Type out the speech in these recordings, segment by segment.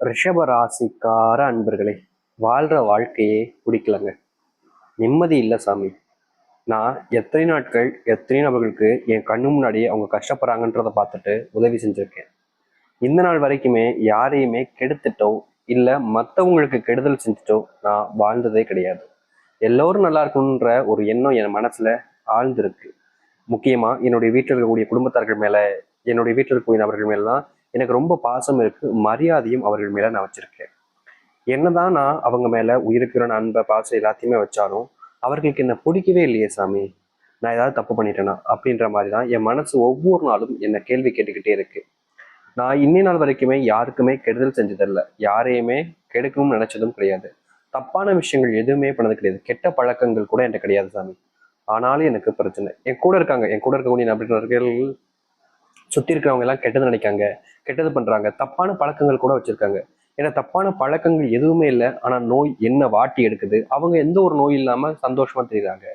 ரிஷப ராசிக்கார அன்பர்களே வாழ்கிற வாழ்க்கையே பிடிக்கலங்க. நிம்மதி இல்லை சாமி. நான் எத்தனை நாட்கள் எத்தனை நபர்களுக்கு என் கண்ணு முன்னாடியே அவங்க கஷ்டப்படுறாங்கன்றத பார்த்துட்டு உதவி செஞ்சுருக்கேன். இந்த நாள் வரைக்குமே யாரையுமே கெடுத்துட்டோ இல்லை மற்றவங்களுக்கு கெடுதல் செஞ்சுட்டோ நான் வாழ்ந்ததே கிடையாது. எல்லோரும் நல்லா இருக்கணுன்ற ஒரு எண்ணம் என் மனசில் ஆழ்ந்திருக்கு. முக்கியமாக என்னுடைய வீட்டில் இருக்கக்கூடிய குடும்பத்தார்கள் மேலே என்னுடைய வீட்டில் இருக்கக்கூடிய நபர்கள் மேலாம் எனக்கு ரொம்ப பாசம் இருக்கு மரியாதையும் அவர்கள் மேல நான் வச்சிருக்கேன். என்னதான் நான் அவங்க மேல உயிருக்கிற அன்பை பாசம் எல்லாத்தையுமே வச்சாலும் அவர்களுக்கு என்ன பிடிக்கவே இல்லையே சாமி. நான் ஏதாவது தப்பு பண்ணிட்டேனா? அப்படின்ற மாதிரி தான் என் மனசு ஒவ்வொரு நாளும் என்னை கேள்வி கேட்டுக்கிட்டே இருக்கு. நான் இன்னி நாள் வரைக்குமே யாருக்குமே கெடுதல் செஞ்சதில்ல. யாரையுமே கெடுக்கணும்னு நினைச்சதும் கிடையாது. தப்பான விஷயங்கள் எதுவுமே பண்ணது கிடையாது. கெட்ட பழக்கங்கள் கூட என்கிட்ட கிடையாது சாமி. ஆனாலும் எனக்கு பிரச்சனை. என் கூட இருக்காங்க. என் கூட இருக்கக்கூடிய நபர்கள் சுற்றி இருக்கிறவங்க எல்லாம் கெட்டது நினைக்காங்க கெட்டது பண்ணுறாங்க தப்பான பழக்கங்கள் கூட வச்சுருக்காங்க. ஏன்னா தப்பான பழக்கங்கள் எதுவுமே இல்லை. ஆனால் நோய் என்ன வாட்டி எடுக்குது? அவங்க எந்த ஒரு நோய் இல்லாமல் சந்தோஷமாக தெரியுறாங்க?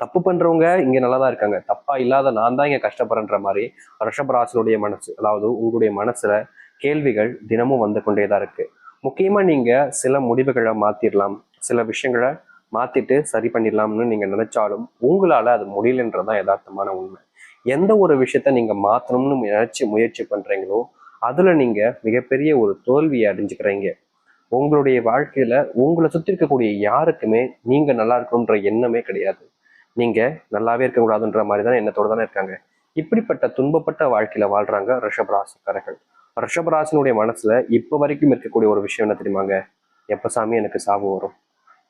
தப்பு பண்ணுறவங்க இங்கே நல்லா தான் இருக்காங்க. தப்பாக இல்லாத நான் தான் இங்கே கஷ்டப்படுறேன்ற மாதிரி ரிஷபராசனுடைய மனசு அதாவது உங்களுடைய மனசில் கேள்விகள் தினமும் வந்து கொண்டே தான் இருக்குது முக்கியமாக நீங்கள் சில முடிவுகளை மாற்றிடலாம் சில விஷயங்களை மாற்றிட்டு சரி பண்ணிடலாம்னு நீங்கள் நினச்சாலும் உங்களால் அது முடியலன்றதான் யதார்த்தமான உண்மை. எந்த ஒரு விஷயத்த நீங்க மாத்தணும்னு நினச்சி முயற்சி பண்றீங்களோ அதுல நீங்க மிகப்பெரிய ஒரு தோல்வியை அடைஞ்சுக்கிறீங்க. உங்களுடைய வாழ்க்கையில உங்களை சுத்தி இருக்கக்கூடிய யாருக்குமே நீங்க நல்லா இருக்கணுன்ற எண்ணமே கிடையாது. நீங்க நல்லாவே இருக்கக்கூடாதுன்ற மாதிரி தான் எண்ணத்தோட தானே இருக்காங்க. இப்படிப்பட்ட துன்பப்பட்ட வாழ்க்கையில வாழ்றாங்க ரிஷபராசிக்காரர்கள் ரிஷபராசினுடைய மனசுல இப்போ வரைக்கும் இருக்கக்கூடிய ஒரு விஷயம் என்ன தெரியுமாங்க? எப்ப சாமி எனக்கு சாவு வரும்?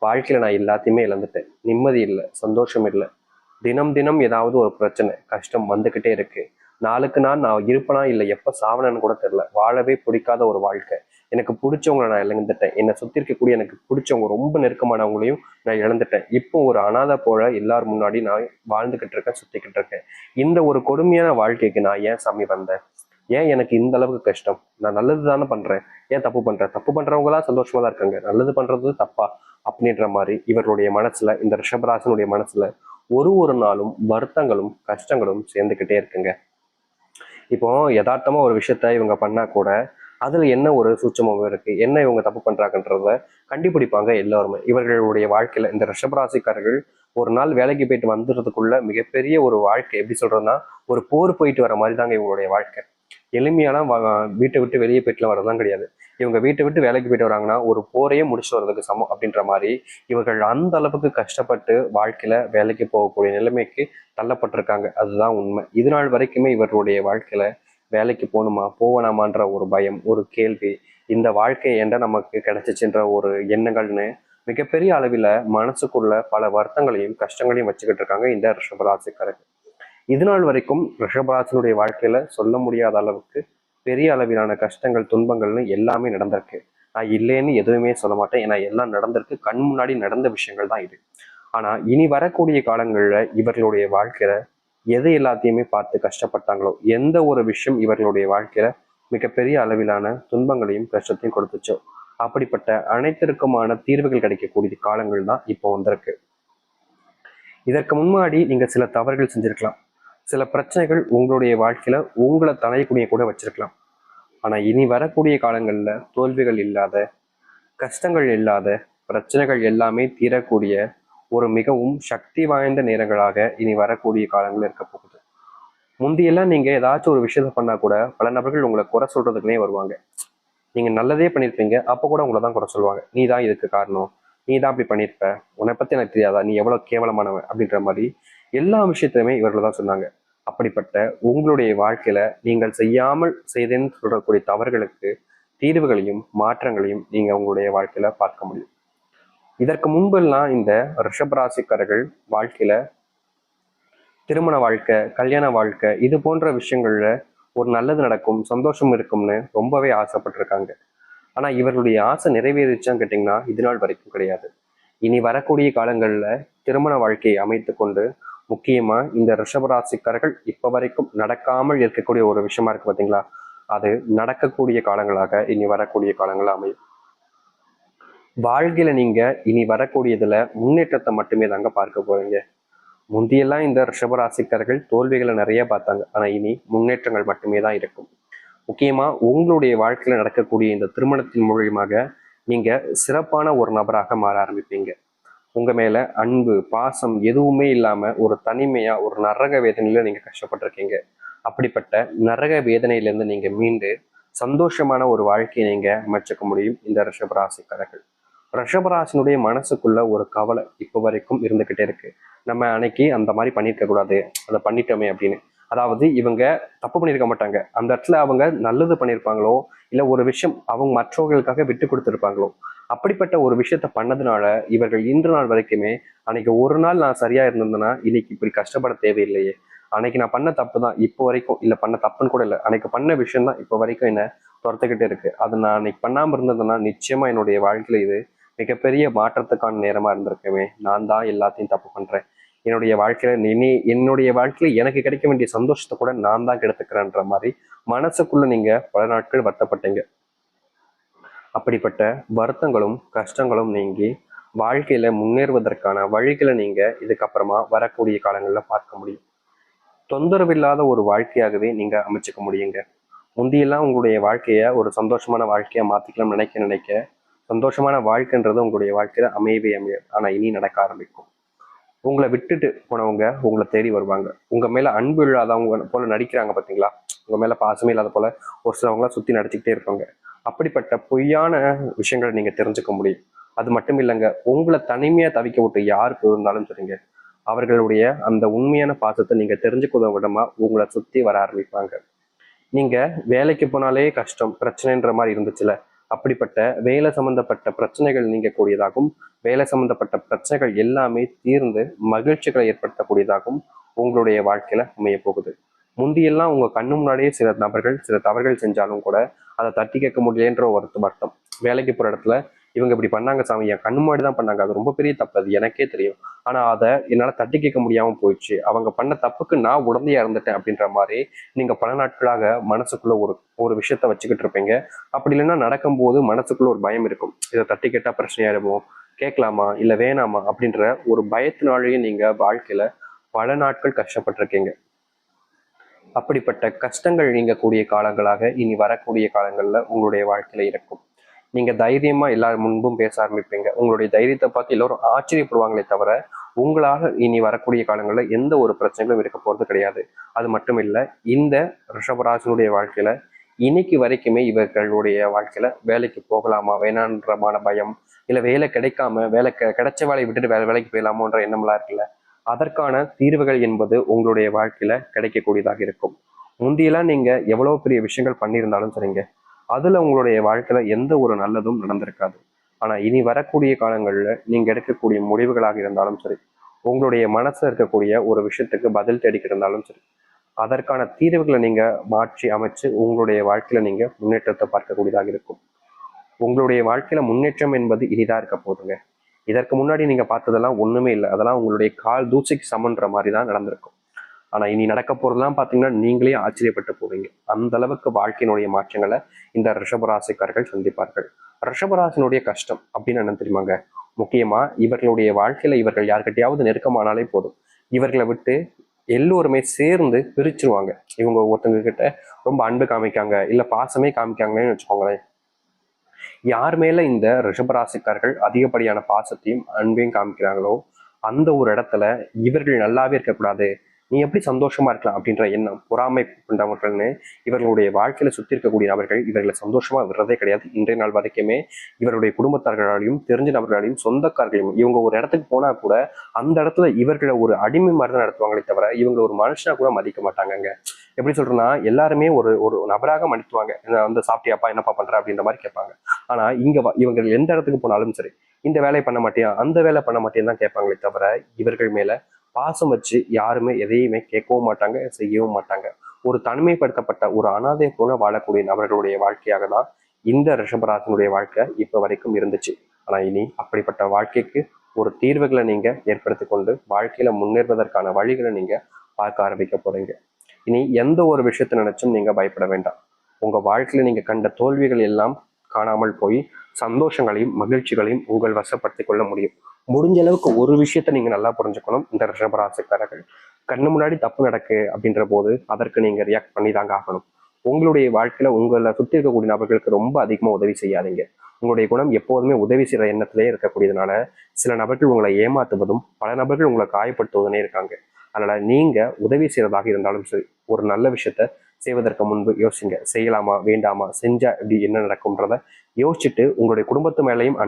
வாழ்க்கையில நான் எல்லாத்தையுமே இழந்துட்டேன். நிம்மதி இல்லை சந்தோஷம் இல்லை. தினம் தினம் ஏதாவது ஒரு பிரச்சனை கஷ்டம் வந்துகிட்டே இருக்கு. நாளுக்கு நான் நான் இருப்பனா இல்லை எப்ப சாவனன்னு கூட தெரியல. வாழவே பிடிக்காத ஒரு வாழ்க்கை. எனக்கு பிடிச்சவங்களை நான் இழந்துட்டேன். என்னை சுத்தி இருக்கக்கூடிய எனக்கு பிடிச்சவங்க ரொம்ப நெருக்கமானவங்களையும் நான் இழந்துட்டேன். இப்போ ஒரு அனாதை போல எல்லார் முன்னாடி நான் வாழ்ந்துகிட்டு இருக்கேன் சுத்திக்கிட்டு இருக்கேன். இந்த ஒரு கொடுமையான வாழ்க்கைக்கு நான் ஏன் சாமி வந்தேன்? ஏன் எனக்கு இந்த அளவுக்கு கஷ்டம்? நான் நல்லது தானே பண்றேன். ஏன் தப்பு பண்றேன்? தப்பு பண்றவங்களா சந்தோஷமா தான் இருக்காங்க. நல்லது பண்றது தப்பா? அப்படின்ற மாதிரி இவருடைய மனசுல இந்த ரிஷபராசனுடைய மனசுல ஒரு ஒரு நாளும் வருத்தங்களும் கஷ்டங்களும் சேர்ந்துக்கிட்டே இருக்குங்க. இப்போ யதார்த்தமா ஒரு விஷயத்த இவங்க பண்ணா கூட அதுல என்ன ஒரு சூட்சமும் இருக்கு? என்ன இவங்க தப்பு பண்றாங்கன்றத கண்டுபிடிப்பாங்க எல்லாருமே. இவர்களுடைய வாழ்க்கையில இந்த ரிஷபராசிக்காரர்கள் ஒரு நாள் வேலைக்கு போயிட்டு வந்துடுறதுக்குள்ள மிகப்பெரிய ஒரு வாழ்க்கை எப்படி சொல்றதுன்னா ஒரு போர் போயிட்டு வர மாதிரி தாங்க இவங்களுடைய வாழ்க்கை. எளிமையான வீட்டை விட்டு வெளியே போயிட்டுலாம் வரதான் கிடையாது. இவங்க வீட்டை விட்டு வேலைக்கு போயிட்டு வராங்கன்னா ஒரு போரையே முடிச்சு வர்றதுக்கு சமம் அப்படின்ற மாதிரி இவர்கள் அந்த அளவுக்கு கஷ்டப்பட்டு வாழ்க்கையில வேலைக்கு போகக்கூடிய நிலைமைக்கு தள்ளப்பட்டிருக்காங்க. அதுதான் உண்மை. இது நாள் வரைக்குமே இவர்களுடைய வாழ்க்கையில வேலைக்கு போகணுமா போகணாமான்ற ஒரு பயம் ஒரு கேள்வி இந்த வாழ்க்கை என்ற நமக்கு கிடைச்சிச்சுன்ற ஒரு எண்ணங்கள்னு மிகப்பெரிய அளவில் மனசுக்குள்ள பல வருத்தங்களையும் கஷ்டங்களையும் வச்சுக்கிட்டு இருக்காங்க இந்த ரிஷபராசிக்காரர்கள். இது நாள் வரைக்கும் ரிஷபராசினுடைய வாழ்க்கையில சொல்ல முடியாத அளவுக்கு பெரிய அளவிலான கஷ்டங்கள் துன்பங்கள்னு எல்லாமே நடந்திருக்கு. நான் இல்லைன்னு எதுவுமே சொல்ல மாட்டேன். ஏன்னா எல்லாம் நடந்திருக்கு. கண் முன்னாடி நடந்த விஷயங்கள் தான் இது. ஆனா இனி வரக்கூடிய காலங்கள்ல இவர்களுடைய வாழ்க்கையில எது எல்லாத்தையுமே பார்த்து கஷ்டப்பட்டாங்களோ எந்த ஒரு விஷயம் இவர்களுடைய வாழ்க்கையில மிகப்பெரிய அளவிலான துன்பங்களையும் கஷ்டத்தையும் கொடுத்துச்சோ அப்படிப்பட்ட அனைத்திற்குமான தீர்வுகள் கிடைக்கக்கூடிய காலங்கள் தான் இப்போ வந்திருக்கு. இதற்கு முன்னாடி நீங்க சில தவறுகள் செஞ்சிருக்கலாம். சில பிரச்சனைகள் உங்களுடைய வாழ்க்கையில உங்களை தலையக்கூடிய கூட வச்சிருக்கலாம். ஆனா இனி வரக்கூடிய காலங்கள்ல தோல்விகள் இல்லாத கஷ்டங்கள் இல்லாத பிரச்சனைகள் எல்லாமே தீரக்கூடிய ஒரு மிகவும் சக்தி வாய்ந்த நேரங்களாக இனி வரக்கூடிய காலங்கள் இருக்க போகுது. முந்தியெல்லாம் நீங்க ஏதாச்சும் ஒரு விஷயத்த பண்ணா கூட பல நபர்கள் உங்களை குறை சொல்றதுக்குனே வருவாங்க. நீங்க நல்லதே பண்ணியிருப்பீங்க அப்போ கூட உங்களை தான் குறை சொல்லுவாங்க. நீ தான் இதுக்கு காரணம். நீ தான் அப்படி பண்ணியிருப்ப உன்னை பத்தி எனக்கு தெரியாதா? நீ எவ்வளவு கேவலமானவன் அப்படின்ற மாதிரி எல்லா விஷயத்தையுமே இவர்கள் தான் சொன்னாங்க. அப்படிப்பட்ட உங்களுடைய வாழ்க்கையில நீங்கள் செய்யாமல் செய்தேன்னு சொல்லக்கூடிய தவறுகளுக்கு தீர்வுகளையும் மாற்றங்களையும் நீங்க உங்களுடைய வாழ்க்கையில பார்க்க முடியும். இதற்கு முன்பெல்லாம் இந்த ரிஷபராசிக்காரர்கள் வாழ்க்கையில திருமண வாழ்க்கை கல்யாண வாழ்க்கை இது போன்ற விஷயங்கள்ல ஒரு நல்லது நடக்கும் சந்தோஷம் இருக்கும்னு ரொம்பவே ஆசைப்பட்டிருக்காங்க. ஆனா இவர்களுடைய ஆசை நிறைவேறிச்சான்னு கேட்டிங்கன்னா இது நாள் வரைக்கும் கிடையாது. இனி வரக்கூடிய காலங்கள்ல திருமண வாழ்க்கையை அமைத்து கொண்டு முக்கியமா இந்த ரிஷபராசிக்காரர்கள் இப்போ வரைக்கும் நடக்காமல் இருக்கக்கூடிய ஒரு விஷயமா இருக்கு பார்த்தீங்களா அது நடக்கக்கூடிய காலங்களாக இனி வரக்கூடிய காலங்கள் அமையும். வாழ்க்கையில நீங்க இனி வரக்கூடியதுல முன்னேற்றத்தை மட்டுமே தாங்க பார்க்க போறீங்க. முந்தியெல்லாம் இந்த ரிஷபராசிக்காரர்கள் தோல்விகளை நிறைய பார்த்தாங்க. ஆனா இனி முன்னேற்றங்கள் மட்டுமே தான் இருக்கும். முக்கியமா உங்களுடைய வாழ்க்கையில நடக்கக்கூடிய இந்த திருமணத்தின் மூலியமாக நீங்க சிறப்பான ஒரு நபராக மாற ஆரம்பிப்பீங்க. உங்க மேல அன்பு பாசம் எதுவுமே இல்லாம ஒரு தனிமையா ஒரு நரக வேதனையில நீங்க கஷ்டப்பட்டிருக்கீங்க. அப்படிப்பட்ட நரக வேதனையிலிருந்து நீங்க மீண்டு சந்தோஷமான ஒரு வாழ்க்கையை நீங்க அமைச்சுக்க முடியும் இந்த ரிஷபராசிக்காரர்கள். ரிஷபராசினுடைய மனசுக்குள்ள ஒரு கவலை இப்போ வரைக்கும் இருந்துகிட்டே இருக்கு. நம்ம அன்னைக்கு அந்த மாதிரி பண்ணியிருக்க கூடாது அதை பண்ணிட்டோமே அப்படின்னு. அதாவது இவங்க தப்பு பண்ணியிருக்க மாட்டாங்க. அந்த இடத்துல அவங்க நல்லது பண்ணியிருப்பாங்களோ இல்லை ஒரு விஷயம் அவங்க மற்றவர்களுக்காக விட்டு கொடுத்துருப்பாங்களோ அப்படிப்பட்ட ஒரு விஷயத்த பண்ணதுனால இவர்கள் இன்று நாள் வரைக்குமே அன்னைக்கு ஒரு நாள் நான் சரியா இருந்திருந்தேன்னா இன்னைக்கு இப்படி கஷ்டப்பட தேவையில்லையே. அன்னைக்கு நான் பண்ண தப்பு தான் இப்போ வரைக்கும் இல்லை பண்ண தப்புன்னு கூட இல்லை அன்னைக்கு பண்ண விஷயம் தான் இப்போ வரைக்கும் என்ன துரத்துக்கிட்டே இருக்கு. அது நான் அன்னைக்கு பண்ணாமல் இருந்ததுன்னா நிச்சயமா என்னுடைய வாழ்க்கையில இது மிகப்பெரிய மாற்றத்துக்கான நேரமா இருந்திருக்குமே. நான் தான் எல்லாத்தையும் தப்பு பண்றேன். என்னுடைய வாழ்க்கையில இனி என்னுடைய வாழ்க்கையில எனக்கு கிடைக்க வேண்டிய சந்தோஷத்தை கூட நான் தான் கெடுத்துக்கிறேன்ற மாதிரி மனசுக்குள்ள நீங்க பல நாட்கள் வருத்தப்பட்டீங்க. அப்படிப்பட்ட வருத்தங்களும் கஷ்டங்களும் நீங்கி வாழ்க்கையில முன்னேறுவதற்கான வழிகளை நீங்க இதுக்கப்புறமா வரக்கூடிய காலங்களில் பார்க்க முடியும். தொந்தரவில்லாத ஒரு வாழ்க்கையாகவே நீங்க அமைச்சுக்க முடியுங்க. முந்தியெல்லாம் உங்களுடைய வாழ்க்கைய ஒரு சந்தோஷமான வாழ்க்கையை மாத்திக்கலாம் நினைக்க நினைக்க சந்தோஷமான வாழ்க்கைன்றது உங்களுடைய வாழ்க்கையில அமையவே அமையாது. ஆனா இனி நடக்க ஆரம்பிக்கும். உங்களை விட்டுட்டு போனவங்க உங்களை தேடி வருவாங்க. உங்க மேல அன்பு இல்லாதவங்க போல நடிக்கிறாங்க பாத்தீங்களா? உங்க மேல பாசமே இல்லாத போல ஒரு சிலவங்களாம் சுத்தி நடிச்சுக்கிட்டே இருப்பாங்க. அப்படிப்பட்ட பொய்யான விஷயங்களை நீங்கள் தெரிஞ்சுக்க முடியும். அது மட்டும் இல்லைங்க உங்களை தனிமையாக தவிக்க விட்டு யார் இருந்தாலும் சரிங்க அவர்களுடைய அந்த உண்மையான பாசத்தை நீங்கள் தெரிஞ்சுக்கொள்ள விடமா உங்களை சுற்றி வர ஆரம்பிப்பாங்க. நீங்க வேலைக்கு போனாலே கஷ்டம் பிரச்சனைன்ற மாதிரி இருந்துச்சுல அப்படிப்பட்ட வேலை சம்பந்தப்பட்ட பிரச்சனைகள் நீங்கக்கூடியதாகவும் வேலை சம்பந்தப்பட்ட பிரச்சனைகள் எல்லாமே தீர்ந்து மகிழ்ச்சிகளை ஏற்படுத்தக்கூடியதாகவும் உங்களுடைய வாழ்க்கையில அமைய போகுது முந்தியெல்லாம் உங்க கண்ணு முன்னாடியே சில நபர்கள் சில தவறுகள் செஞ்சாலும் கூட அதை தட்டி கேட்க முடியலன்ற ஒரு வருத்தம் வேலைக்கு போற இடத்துல இவங்க இப்படி பண்ணாங்க சாமி என் கண்ணு முன்னாடி தான் பண்ணாங்க. அது ரொம்ப பெரிய தப்பு அது எனக்கே தெரியும். ஆனா அதை என்னால தட்டி கேட்க முடியாம போயிடுச்சு. அவங்க பண்ண தப்புக்கு நான் உடந்தையா இருந்துட்டேன் அப்படின்ற மாதிரி நீங்க பல நாட்களாக மனசுக்குள்ள ஒரு ஒரு விஷயத்த வச்சுக்கிட்டு இருப்பீங்க. அப்படி இல்லைன்னா நடக்கும்போது மனசுக்குள்ள ஒரு பயம் இருக்கும். இதை தட்டி கேட்டா பிரச்சனையாயிருமோ கேட்கலாமா? இல்ல வேணாமா? அப்படின்ற ஒரு பயத்தினாலேயே நீங்க வாழ்க்கையில பல நாட்கள் கஷ்டப்பட்டிருக்கீங்க. அப்படிப்பட்ட கஷ்டங்கள் நீங்கக்கூடிய காலங்களாக இனி வரக்கூடிய காலங்களில் உங்களுடைய வாழ்க்கையில் இருக்கும். நீங்க தைரியமா எல்லாரும் முன்பும் பேச ஆரம்பிப்பீங்க. உங்களுடைய தைரியத்தை பார்த்து எல்லோரும் ஆச்சரியப்படுவாங்களே தவிர உங்களாக இனி வரக்கூடிய காலங்களில் எந்த ஒரு பிரச்சனைகளும் இருக்க போகிறது கிடையாது. அது மட்டும் இல்லை இந்த ரிஷபராசனுடைய வாழ்க்கையில இன்னைக்கு வரைக்குமே இவர்களுடைய வாழ்க்கையில வேலைக்கு போகலாமா வேணான்றமான பயம் இல்லை வேலை கிடைக்காம வேலை க கிடைச்ச வேலையை விட்டுட்டு வேலை வேலைக்கு போயிடலாமோன்ற எண்ணம்லாம் இருக்குல்ல அதற்கான தீர்வுகள் என்பது உங்களுடைய வாழ்க்கையில கிடைக்கக்கூடியதாக இருக்கும். முந்தியெல்லாம் நீங்க எவ்வளவு பெரிய விஷயங்கள் பண்ணியிருந்தாலும் சரிங்க. அதுல உங்களுடைய வாழ்க்கையில எந்த ஒரு நல்லதும் நடந்திருக்காது. ஆனா இனி வரக்கூடிய காலங்கள்ல நீங்க எடுக்கக்கூடிய முடிவுகளாக இருந்தாலும் சரி உங்களுடைய மனசுல இருக்கக்கூடிய ஒரு விஷயத்துக்கு பதில் தேடிக்கிட்டு இருந்தாலும் சரி அதற்கான தீர்வுகளை நீங்க மாற்றி அமைச்சு உங்களுடைய வாழ்க்கையில நீங்க முன்னேற்றத்தை பார்க்கக்கூடியதாக இருக்கும். உங்களுடைய வாழ்க்கையில முன்னேற்றம் என்பது இனிதா இருக்க போதுங்க இதற்கு முன்னாடி நீங்க பார்த்ததெல்லாம் ஒண்ணுமே இல்லை. அதெல்லாம் உங்களுடைய கால் தூசிக்கு சமன்ற மாதிரி தான் நடந்திருக்கும். ஆனா இனி நடக்க போறதெல்லாம் பாத்தீங்கன்னா நீங்களே ஆச்சரியப்பட்டு போவீங்க. அந்த அளவுக்கு வாழ்க்கையினுடைய மாற்றங்களை இந்த ரிஷபராசிக்காரர்கள் சந்திப்பார்கள். ரிஷபராசினுடைய கஷ்டம் அப்படின்னு என்ன தெரியுமாங்க? முக்கியமா இவர்களுடைய வாழ்க்கையில இவர்கள் யார்கிட்டையாவது நெருக்கமானாலே போதும். இவர்களை விட்டு எல்லோருமே சேர்ந்து பிரிச்சிருவாங்க. இவங்க ஒருத்தங்க கிட்ட ரொம்ப அன்பு காமிக்காங்க இல்ல பாசமே காமிக்காங்கன்னு வச்சுக்கோங்களேன். யார் மேல இந்த ரிஷபராசிக்காரர்கள் அதிகப்படியான பாசத்தையும் அன்பையும் காமிக்கிறாங்களோ அந்த ஒரு இடத்துல இவர்கள் நல்லாவே இருக்கக்கூடாது. நீ எப்படி சந்தோஷமா இருக்கலாம் அப்படின்ற எண்ணம் பொறாமை கொண்டவர்கள்னு இவர்களுடைய வாழ்க்கையில சுத்தி இருக்கக்கூடிய நபர்கள் இவர்களை சந்தோஷமா விடுறதே கிடையாது. இன்றைய நாள் வரைக்குமே இவருடைய குடும்பத்தார்களாலையும் தெரிஞ்ச நபர்களாலையும் சொந்தக்காரர்களையும் இவங்க ஒரு இடத்துக்கு போனா கூட அந்த இடத்துல இவர்களை ஒரு அடிமை மாதிரி தான் நடத்துவாங்களே தவிர இவங்க ஒரு மனுஷனா கூட மதிக்க மாட்டாங்க எப்படி சொல்றேன்னா எல்லாருமே ஒரு ஒரு நபராக மன்னிக்குவாங்க வந்து சாப்பிட்டியாப்பா என்னப்பா பண்ற? அப்படின்ற மாதிரி கேட்பாங்க. ஆனா இங்க வ- இவங்க எந்த இடத்துக்கு போனாலும் சரி இந்த வேலையை பண்ண மாட்டேன் அந்த வேலை பண்ண மாட்டேன்னு தான் கேட்பாங்களே தவிர இவர்கள் மேல பாசம் வச்சு யாருமே எதையுமே கேட்கவும் மாட்டாங்க செய்யவும் மாட்டாங்க. ஒரு தனிமைப்படுத்தப்பட்ட ஒரு அனாதை போல வாழக்கூடிய நபர்களுடைய வாழ்க்கையாக தான் இந்த ரிஷபராசனுடைய வாழ்க்கை இப்போ வரைக்கும் இருந்துச்சு. ஆனா இனி அப்படிப்பட்ட வாழ்க்கைக்கு ஒரு தீர்வுகளை நீங்க ஏற்படுத்தி கொண்டு வாழ்க்கையில முன்னேறுவதற்கான வழிகளை நீங்க பார்க்க ஆரம்பிக்க போறீங்க. இனி எந்த ஒரு விஷயத்தை நினைச்சும் நீங்க பயப்பட வேண்டாம். உங்க வாழ்க்கையில நீங்க கண்ட தோல்விகள் எல்லாம் காணாமல் போய் சந்தோஷங்களையும் மகிழ்ச்சிகளையும் உங்கள் வசப்படுத்திக் கொள்ள முடியும். முடிஞ்ச அளவுக்கு ஒரு விஷயத்த நீங்க நல்லா புரிஞ்சுக்கணும். இந்த ரிஷபராசிக்காரர்கள் கண்ணு முன்னாடி தப்பு நடக்கு அப்படின்ற போது அதற்கு நீங்க ரியாக்ட் பண்ணி தாங்க ஆகணும். உங்களுடைய வாழ்க்கையில உங்களை சுற்றி இருக்கக்கூடிய நபர்களுக்கு ரொம்ப அதிகமா உதவி செய்யாதீங்க. உங்களுடைய குணம் எப்போதுமே உதவி செய்யற எண்ணத்திலே இருக்கக்கூடியதுனால சில நபர்கள் உங்களை ஏமாத்துவதும் பல நபர்கள் உங்களை காயப்படுத்துவதுனே இருக்காங்க. அதனால நீங்கள் உதவி செய்கிறதாக இருந்தாலும் சரி ஒரு நல்ல விஷயத்த செய்வதற்கு முன்பு யோசிங்க. செய்யலாமா வேண்டாமா செஞ்சா இப்படி என்ன நடக்கும்ன்றத யோசிச்சுட்டு உங்களுடைய குடும்பத்து மேலையும்